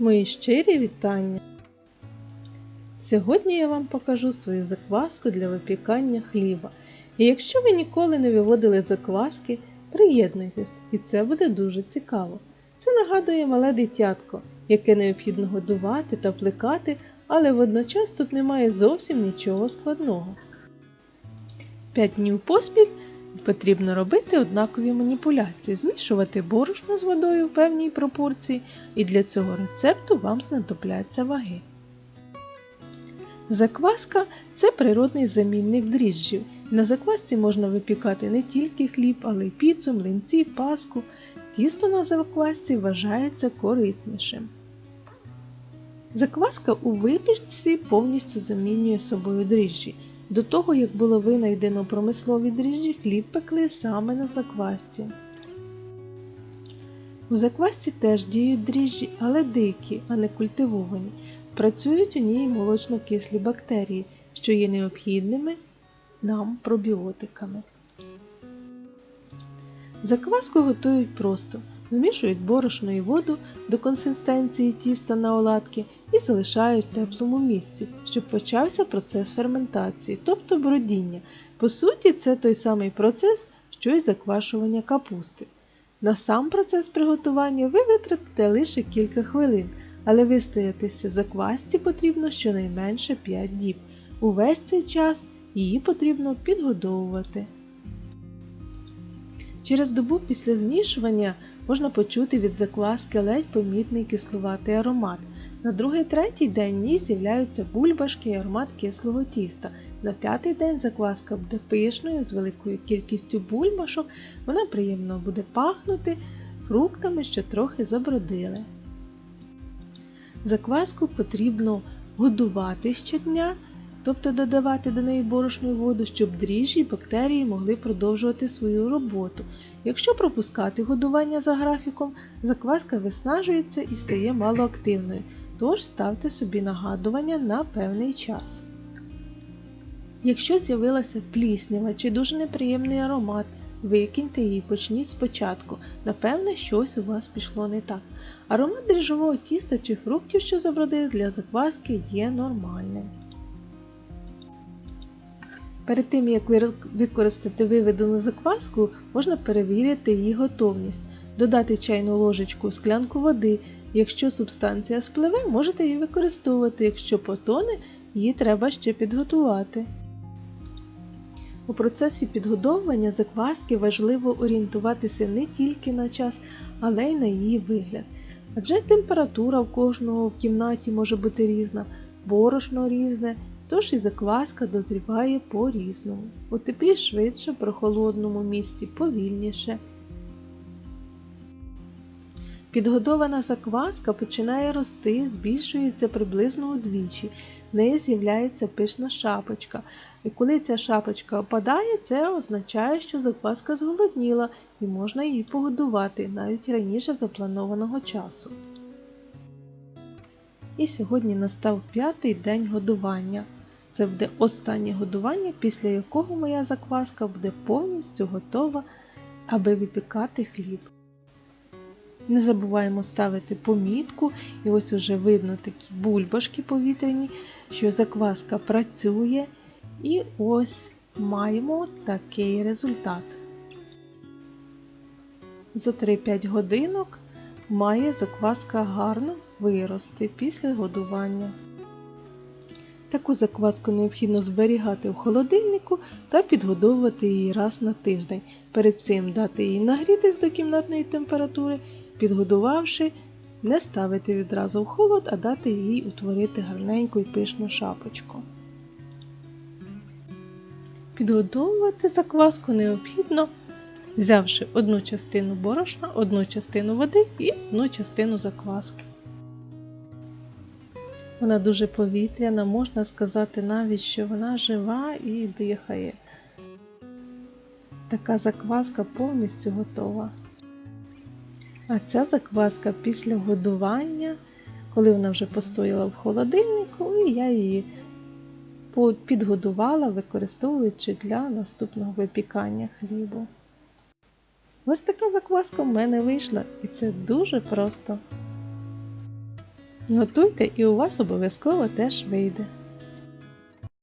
Мої щирі вітання! Сьогодні я вам покажу свою закваску для випікання хліба. І якщо ви ніколи не виводили закваски, приєднуйтесь, і це буде дуже цікаво. Це нагадує мале дитятко, яке необхідно годувати та плекати, але водночас тут немає зовсім нічого складного. П'ять днів поспіль потрібно робити однакові маніпуляції, змішувати борошно з водою в певній пропорції, і для цього рецепту вам знадобляться ваги. Закваска це природний замінник дріжджів. На заквасці можна випікати не тільки хліб, але й піцу, млинці, паску. Тісто на заквасці вважається кориснішим. Закваска у випічці повністю замінює собою дріжджі. До того, як було винайдено промислові дріжджі, хліб пекли саме на заквасці. У заквасці теж діють дріжджі, але дикі, а не культивовані. Працюють у ній молочно-кислі бактерії, що є необхідними нам пробіотиками. Закваску готують просто. Змішують борошно і воду до консистенції тіста на оладки і залишають в теплому місці, щоб почався процес ферментації, тобто бродіння. По суті, це той самий процес, що й заквашування капусти. На сам процес приготування ви витратите лише кілька хвилин, але вистоятися заквасці потрібно щонайменше 5 діб. Увесь цей час її потрібно підгодовувати. Через добу після змішування можна почути від закваски ледь помітний кисловатий аромат. На другий-третій день в ній з'являються бульбашки і аромат кислого тіста. На п'ятий день закваска буде пишною з великою кількістю бульбашок, вона приємно буде пахнути фруктами, що трохи забродили. Закваску потрібно годувати щодня, тобто додавати до неї борошну воду, щоб дріжджі і бактерії могли продовжувати свою роботу. Якщо пропускати годування за графіком, закваска виснажується і стає малоактивною, тож ставте собі нагадування на певний час. Якщо з'явилася пліснява чи дуже неприємний аромат, викиньте її, почніть спочатку. Напевне, щось у вас пішло не так. Аромат дріжджового тіста чи фруктів, що забродили для закваски, є нормальним. Перед тим, як використати виведену закваску, можна перевірити її готовність, додати чайну ложечку склянку води. Якщо субстанція спливе, можете її використовувати, якщо потоне, її треба ще підготувати. У процесі підгодовування закваски важливо орієнтуватися не тільки на час, але й на її вигляд. Адже температура в кожного в кімнаті може бути різна, борошно різне, тож і закваска дозріває по-різному. У теплі швидше, при холодному місці повільніше. Підгодована закваска починає рости, збільшується приблизно удвічі, в неї з'являється пишна шапочка. І коли ця шапочка опадає, це означає, що закваска зголодніла і можна її погодувати навіть раніше запланованого часу. І сьогодні настав п'ятий день годування. Це буде останнє годування, після якого моя закваска буде повністю готова, аби випікати хліб. Не забуваємо ставити помітку, і ось уже видно такі бульбашки повітряні, що закваска працює. І ось маємо такий результат. За 3-5 годинок має закваска гарно вирости після годування. Таку закваску необхідно зберігати в холодильнику та підгодовувати її раз на тиждень. Перед цим дати їй нагрітись до кімнатної температури, підгодувавши, не ставити відразу в холод, а дати їй утворити гарненьку і пишну шапочку. Підготовувати закваску необхідно, взявши одну частину борошна, одну частину води і одну частину закваски. Вона дуже повітряна, можна сказати навіть, що вона жива і дихає. Така закваска повністю готова. А ця закваска після годування, коли вона вже постояла в холодильнику, і я її підгодувала, використовуючи для наступного випікання хлібу. Ось така закваска в мене вийшла, і це дуже просто. Готуйте і у вас обов'язково теж вийде.